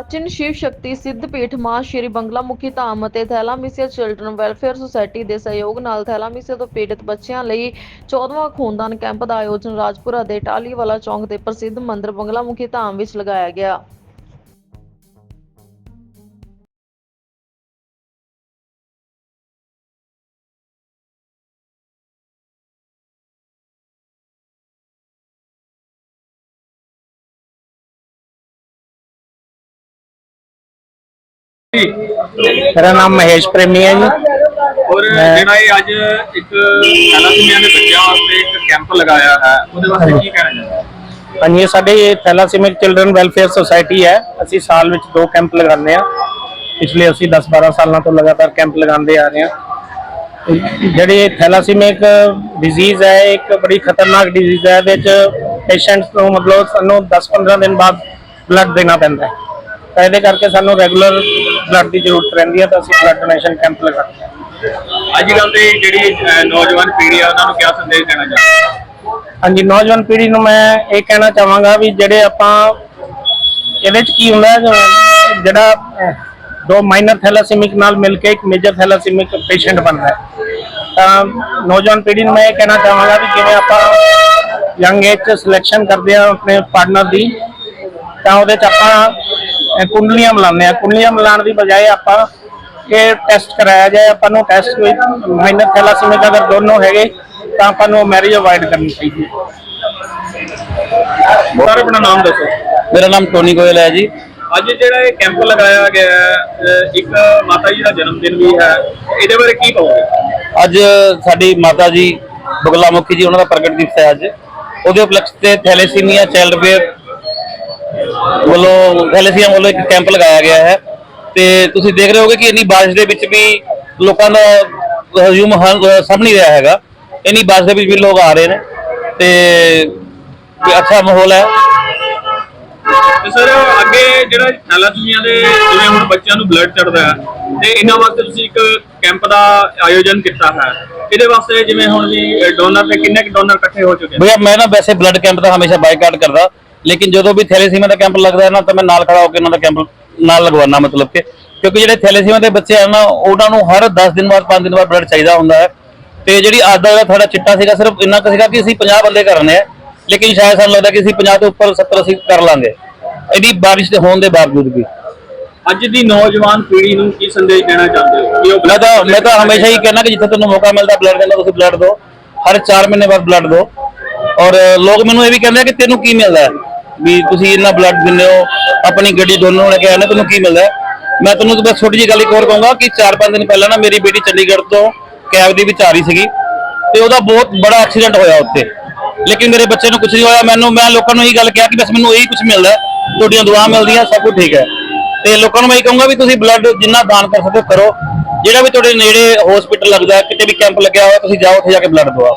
ਪ੍ਰਾਚੀਨ ਸ਼ਿਵ ਸ਼ਕਤੀ ਸਿੱਧ ਪੀਠ ਮਾਂ ਸ਼੍ਰੀ ਬੰਗਲਾ ਮੁਖੀ ਧਾਮ ਅਤੇ ਥੈਲਾਮੀਸੀਆ ਚਿਲਡਰਨ ਵੈਲਫੇਅਰ ਸੁਸਾਇਟੀ ਦੇ ਸਹਿਯੋਗ ਨਾਲ ਥੈਲਾਮੀਸੀਆ ਤੋਂ ਪੀੜਤ ਬੱਚਿਆਂ ਲਈ 14ਵਾਂ ਖੂਨਦਾਨ ਕੈਂਪ ਦਾ ਆਯੋਜਨ ਰਾਜਪੁਰਾ ਦੇ ਟਾਲੀਵਾਲਾ ਚੌਂਕ ਦੇ ਪ੍ਰਸਿੱਧ ਮੰਦਿਰ ਬੰਗਲਾ ਮੁਖੀ ਧਾਮ ਵਿੱਚ ਲਗਾਇਆ ਗਿਆ। ਮੇਰਾ ਨਾਮ ਮਹੇਸ਼ ਪ੍ਰੇਮੀ ਹੈ ਜੀ। ਔਰ ਜਿਹੜਾ ਇਹ ਅੱਜ ਇੱਕ ਥੈਲਾਸੀਮੀਆ ਦੇ ਬੱਚਿਆਂ ਵਾਸਤੇ ਇੱਕ ਕੈਂਪ ਲਗਾਇਆ ਹੈ ਉਹਦੇ ਵਾਸਤੇ ਕੀ ਕਹਿਣਾ ਚਾਹੁੰਦੇ ਹਾਂਜੀ ਇਹ ਸਾਡੇ ਥੈਲਾਸੀਮਿਕ ਚਿਲਡਰਨ ਵੈਲਫੇਅਰ ਸੁਸਾਇਟੀ ਹੈ। ਅਸੀਂ ਸਾਲ ਵਿੱਚ ਦੋ ਕੈਂਪ ਲਗਾਉਂਦੇ ਆ ਪਿਛਲੇ ਅਸੀਂ 10-12 ਸਾਲਾਂ ਤੋਂ ਲਗਾਤਾਰ ਕੈਂਪ ਲਗਾਉਂਦੇ ਆ ਰਹੇ ਹਾਂ। ਜਿਹੜੀ ਥੈਲਾਸੀਮਿਕ ਡਿਜ਼ੀਜ਼ ਹੈ ਇੱਕ ਬੜੀ ਖਤਰਨਾਕ ਡਿਜ਼ੀਜ਼ ਹੈ ਇਹਦੇ ਚ ਪੇਸ਼ੈਂਟਸ ਨੂੰ ਮਤਲਬ ਸਾਨੂੰ 10-15 ਦਿਨ ਬਾਅਦ ਬਲੱਡ ਦੇਣਾ ਪੈਂਦਾ ਹੈ। ਤਾਂ ਇਹਦੇ ਕਰਕੇ ਸਾਨੂੰ ਰੈਗੂਲਰ ਬਲੱਡ ਦੀ ਜ਼ਰੂਰਤ ਰਹਿੰਦੀ ਹੈ ਤਾਂ ਅਸੀਂ ਬਲੱਡ ਡੋਨੇਸ਼ਨ ਕੈਂਪ ਲਗਾਉਂਦੇ ਹਾਂ। ਅੱਜ ਕੱਲ ਦੀ ਜਿਹੜੀ ਨੌਜਵਾਨ ਪੀੜ੍ਹੀ ਆ ਉਹਨਾਂ ਨੂੰ ਕਿਆ ਸੰਦੇਸ਼ ਦੇਣਾ ਚਾਹੁੰਦੇ ਹਾਂਜੀ ਨੌਜਵਾਨ ਪੀੜ੍ਹੀ ਨੂੰ ਮੈਂ ਇਹ ਕਹਿਣਾ ਚਾਹਾਂਗਾ ਵੀ ਜਿਹੜੇ ਆਪਾਂ ਇਹਦੇ ਚ ਕੀ ਹੁੰਦਾ ਜਿਹੜਾ ਦੋ ਮਾਈਨਰ ਥੈਲਾਸੀਮਿਕ ਨਾਲ ਮਿਲ ਕੇ ਇੱਕ ਮੇਜਰ ਥੈਲਾਸੀਮਿਕ ਪੇਸ਼ੈਂਟ ਬਣਦਾ ਹੈ। ਤਾਂ ਨੌਜਵਾਨ ਪੀੜ੍ਹੀ ਨੂੰ ਮੈਂ ਇਹ ਕਹਿਣਾ ਚਾਹਾਂਗਾ ਵੀ ਜਿਵੇਂ ਆਪਾਂ ਯੰਗ ਏਜ ਚ ਸਿਲੈਕਸ਼ਨ ਕਰਦੇ ਆ ਆਪਣੇ ਪਾਰਟਨਰ ਦੀ ਤਾਂ ਉਹਦੇ ਚ ਆਪਾਂ ਕੁੰਡਲੀਆਂ ਮਿਲਾਉਂਦੇ ਆ ਕੁੰਡਲੀਆਂ ਮਿਲਾਉਣ ਦੀ ਬਜਾਏ ਆਪਾਂ ਇਹ ਟੈਸਟ ਕਰਾਇਆ ਜਾਏ ਆਪਾਂ ਨੂੰ ਟੈਸਟ ਕੋਈ ਮਾਈਨਰ ਥੈਲਾਸੀਮਿਕ ਅਗਰ ਦੋਨੋਂ ਹੈਗੇ ਤਾਂ ਆਪਾਂ ਨੂੰ ਮੈਰਿਜ ਅਵਾਇਡ ਕਰਨੀ ਚਾਹੀਦੀ ਹੈ। ਸਰ ਆਪਣਾ ਨਾਮ ਦੱਸੋ। ਮੇਰਾ ਨਾਮ ਟੋਨੀ ਗੋਇਲ ਹੈ ਜੀ। ਅੱਜ ਜਿਹੜਾ ਇਹ ਕੈਂਪ ਲਗਾਇਆ ਗਿਆ ਇੱਕ ਮਾਤਾ ਜੀ ਦਾ ਜਨਮ ਦਿਨ ਵੀ ਹੈ ਇਹਦੇ ਬਾਰੇ ਕੀ ਕਹੋਗੇ? ਅੱਜ ਸਾਡੀ ਮਾਤਾ ਜੀ ਬਗਲਾ ਮੁਖੀ ਜੀ ਉਹਨਾਂ ਦਾ ਪ੍ਰਗਟ ਦਿਵਸ ਹੈ ਅੱਜ। ਉਹਦੇ ਉਪਲਕਸ਼ ਤੇ ਥੈਲੇਸੀਮੀਆ ਚਾਈਲਡ ਵੇਅਰ ਵੱਲੋਂ ਥੈਲੇਸੀਮੀਆ ਵੱਲੋਂ ਇੱਕ ਕੈਂਪ ਲਗਾਇਆ ਗਿਆ ਹੈ ਤੇ ਤੁਸੀਂ ਦੇਖ ਰਹੇ ਹੋਗੇ ਕਿ ਇੰਨੀ ਬਾਰਿਸ਼ ਦੇ ਵਿੱਚ ਵੀ ਲੋਕਾਂ ਦਾ ਹਜੂਮ ਸਭ ਨਹੀਂ ਰਿਹਾ ਹੈਗਾ। ਇੰਨੀ ਬਾਰਿਸ਼ ਦੇ ਵਿੱਚ ਵੀ ਲੋਕ ਆ ਰਹੇ ਨੇ ਤੇ ਅੱਛਾ ਮਾਹੌਲ ਹੈ। ਤੇ ਸਰ ਅੱਗੇ ਜਿਹੜਾ ਥੈਲਾਸੀਮੀਆ ਦੇ ਜਿਵੇਂ ਹੁਣ ਬੱਚਿਆਂ ਨੂੰ ਬਲੱਡ ਚੜਦਾ ਹੈ ਤੇ ਇਹਨਾਂ ਵਾਸਤੇ ਤੁਸੀਂ ਇੱਕ ਕੈਂਪ ਦਾ ਆਯੋਜਨ ਕੀਤਾ ਹੈ। ਇਹਦੇ ਵਾਸਤੇ ਜਿਵੇਂ ਹੁਣ ਵੀ ਡੋਨਰ ਤੇ ਕਿੰਨੇ ਕੁ ਡੋਨਰ ਇਕੱਠੇ ਹੋ ਚੁੱਕੇ ਨੇ? ਭਈਆ ਮੈਂ ਨਾ ਵੈਸੇ ਬਲੱਡ ਕੈਂਪ ਦਾ ਹਮੇਸ਼ਾ ਬਾਈਕਾਟ ਕਰਦਾ। ਲੇਕਿਨ ਜਦੋਂ ਵੀ ਥੈਲੇਸੀਮੀਆ ਦਾ ਕੈਂਪ ਲੱਗਦਾ ਹੈ ਨਾ ਤਾਂ ਮੈਂ ਨਾਲ ਖੜਾ ਹੋ ਕੇ ਉਹਨਾਂ ਦਾ ਕੈਂਪ ਨਾਲ ਲਗਵਾਉਣਾ ਮਤਲਬ ਕਿ ਕਿਉਂਕਿ ਜਿਹੜੇ ਥੈਲੇਸੀਮੀਆ ਦੇ ਬੱਚੇ ਆ ਨਾ ਉਹਨਾਂ ਨੂੰ ਹਰ 10 ਦਿਨ ਬਾਅਦ 5 ਦਿਨ ਬਾਅਦ ਬਲੱਡ ਚਾਹੀਦਾ ਹੁੰਦਾ ਹੈ। ਤੇ ਜਿਹੜੀ ਅੱਜ ਦਾ ਥੋੜਾ ਚਿੱਟਾ ਸੀਗਾ ਸਿਰਫ ਇੰਨਾ ਕੁ ਸੀਗਾ ਕਿ ਅਸੀਂ 50 ਬੰਦੇ ਕਰਨੇ ਆ ਲੇਕਿਨ ਸ਼ਾਇਦ ਸਾਨੂੰ ਲੱਗਦਾ ਕਿ ਅਸੀਂ 50 ਤੋਂ ਉੱਪਰ 70 ਅਸੀਂ ਕਰ ਲਾਂਗੇ। ਇਹਦੀ ਬਾਰਿਸ਼ ਦੇ ਹੋਣ ਦੇ ਬਾਵਜੂਦ ਵੀ। ਅੱਜ ਦੀ ਨੌਜਵਾਨ ਪੀੜ੍ਹੀ ਨੂੰ ਕੀ ਸੰਦੇਸ਼ ਦੇਣਾ ਚਾਹੁੰਦੇ ਹੋ? ਕਿ ਉਹ ਮੈਂ ਤਾਂ ਮੈਂ ਤਾਂ ਹਮੇਸ਼ਾ ਹੀ ਕਹਿੰਦਾ ਕਿ ਜਿੱਥੇ ਤੁਹਾਨੂੰ ਮੌਕਾ ਮਿਲਦਾ ਬਲੱਡ ਦੇਣ ਦਾ ਤੁਸੀਂ ਬਲੱਡ ਦਿਓ। ਹਰ 4 ਮਹੀਨੇ ਬਾਅਦ ਬਲੱਡ ਦਿਓ। ਔਰ ਲੋਕ ਮੈਨੂੰ ਇਹ ਵੀ ਕਹਿੰਦੇ ਆ ਕਿ ਤੈਨੂੰ ਕੀ ਮਿਲਦਾ ਹੈ? ਵੀ ਤੁਸੀਂ ਇੰਨਾ ਬਲੱਡ ਦਿੰਦੇ ਹੋ, ਆਪਣੀ ਗੱਡੀ ਦੋਨੋਂ ਲੈ ਕੇ ਆਏ ਨੇ, ਤੁਹਾਨੂੰ ਕੀ ਮਿਲਦਾ ਮੈਂ ਤੁਹਾਨੂੰ ਤਾਂ ਬਸ ਛੋਟੀ ਜਿਹੀ ਗੱਲ ਇੱਕ ਹੋਰ ਕਹੂੰਗਾ ਕਿ 4-5 ਦਿਨ ਪਹਿਲਾਂ ਨਾ ਮੇਰੀ ਬੇਟੀ ਚੰਡੀਗੜ੍ਹ ਤੋਂ ਕੈਬ ਦੇ ਵਿੱਚ ਆ ਰਹੀ ਸੀਗੀ ਤੇ ਉਹਦਾ ਬਹੁਤ ਬੜਾ ਐਕਸੀਡੈਂਟ ਹੋਇਆ ਉੱਥੇ। ਲੇਕਿਨ ਮੇਰੇ ਬੱਚੇ ਨੂੰ ਕੁਝ ਨਹੀਂ ਹੋਇਆ, ਮੈਨੂੰ, ਮੈਂ ਲੋਕਾਂ ਨੂੰ ਇਹੀ ਗੱਲ ਕਿਹਾ ਕਿ ਬਸ ਮੈਨੂੰ ਇਹੀ ਕੁਝ ਮਿਲਦਾ ਤੁਹਾਡੀਆਂ ਦੁਆ ਮਿਲਦੀਆਂ, ਸਭ ਕੁਝ ਠੀਕ ਹੈ। ਤੇ ਲੋਕਾਂ ਨੂੰ ਮੈਂ ਇਹ ਕਹੂੰਗਾ ਵੀ ਤੁਸੀਂ ਬਲੱਡ ਜਿੰਨਾ ਦਾਨ ਕਰ ਸਕਦੇ ਹੋ, ਕਰੋ। ਜਿਹੜਾ ਵੀ ਤੁਹਾਡੇ ਨੇੜੇ ਹਸਪੀਟਲ ਲੱਗਦਾ, ਕਿਤੇ ਵੀ ਕੈਂਪ ਲੱਗਿਆ ਹੋਇਆ, ਤੁਸੀਂ ਜਾਓ, ਉੱਥੇ ਜਾ ਕੇ ਬਲੱਡ ਦਵਾਓ।